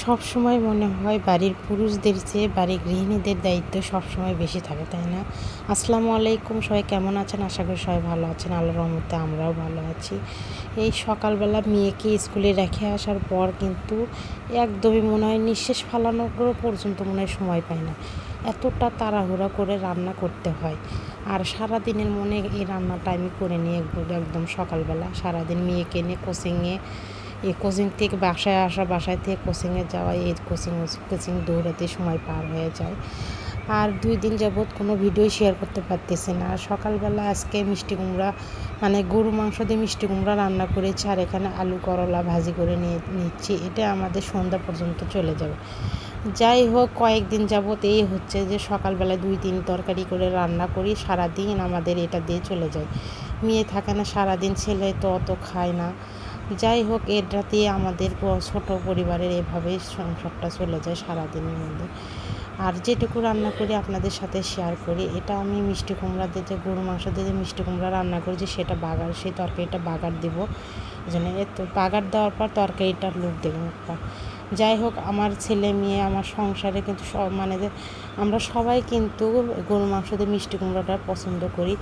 সব সময় মনে হয় বাড়ির পুরুষদের চেয়ে বাড়ির গৃহিণীদের দায়িত্ব সব সময় বেশি থাকে, তাই না? আসসালামু আলাইকুম, সবাই কেমন আছেন? আশা করি সবাই ভালো আছেন। আল্লাহর রহমতে আমরাও ভালো আছি। এই সকালবেলা মেয়েকে স্কুলে রেখে আসার পর কিন্তু একদমই মনে হয় নিঃশ্বাস ফালানোর পর্যন্ত মনে হয় সময় পাই না। এতটা তাড়াহুড়া করে রান্না করতে হয়। আর সারা দিনের মনে এই রান্নাটা আমি করে নিয়ে একদম সকালবেলা সারাদিন মেয়েকে নিয়ে কোচিংয়ে এই কোচিং থেকে বাসায় আসা, বাসায় থেকে কোচিংয়ে যাওয়া, এই কোচিং কোচিং দৌড়াতে সময় পার হয়ে যায়। আর দুই দিন যাবৎ কোনো ভিডিও শেয়ার করতে পারতেছি না। আর সকালবেলা আজকে মিষ্টি কুমড়া মানে গরু মাংস দিয়ে মিষ্টি কুমড়া রান্না করেছি আর এখানে আলু করলা ভাজি করে নিয়ে নিচ্ছি। এটা আমাদের সন্ধ্যা পর্যন্ত চলে যাবে। যাই হোক, কয়েকদিন যাবৎ এই হচ্ছে যে সকালবেলা দুই তিন তরকারি করে রান্না করি, সারাদিন আমাদের এটা দিয়ে চলে যায়। মেয়ে থাকে না, সারাদিন ছেলে তো অত খায় না। যাই হোক এটা দিয়ে আমাদের ছোট পরিবারের এভাবেই সংসারটা চলে যায় সারাদিনের মধ্যে। আর যেটুকু রান্না করি আপনাদের সাথে শেয়ার করি, এটা আমি মিষ্টি কুমড়া যে গরু মাংস যে মিষ্টি কুমড়া রান্না করেছি সেটা বাগার, সেই তরকারিটা বাগার দিব। জন্য বাগার দেওয়ার পর তরকারিটার লুক দেবেন একটা। যাই হোক, আমার ছেলে মেয়ে, আমার সংসারে কিন্তু সব মানে যে আমরা সবাই কিন্তু গরু মাংস দিয়ে মিষ্টি কুমড়োটা পছন্দ করি।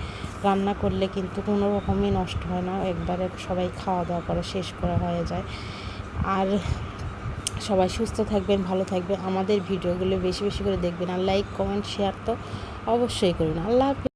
রান্না করলে কিন্তু কোনো রকমই নষ্ট হয় না। একবারে সবাই খাওয়া দাওয়া করে শেষ করা হয়ে যায়। আর সবাই সুস্থ থাকবেন, ভালো থাকবেন। আমাদের ভিডিওগুলো বেশি বেশি করে দেখবেন। আর লাইক কমেন্ট শেয়ার তো অবশ্যই করুন আল্লাহ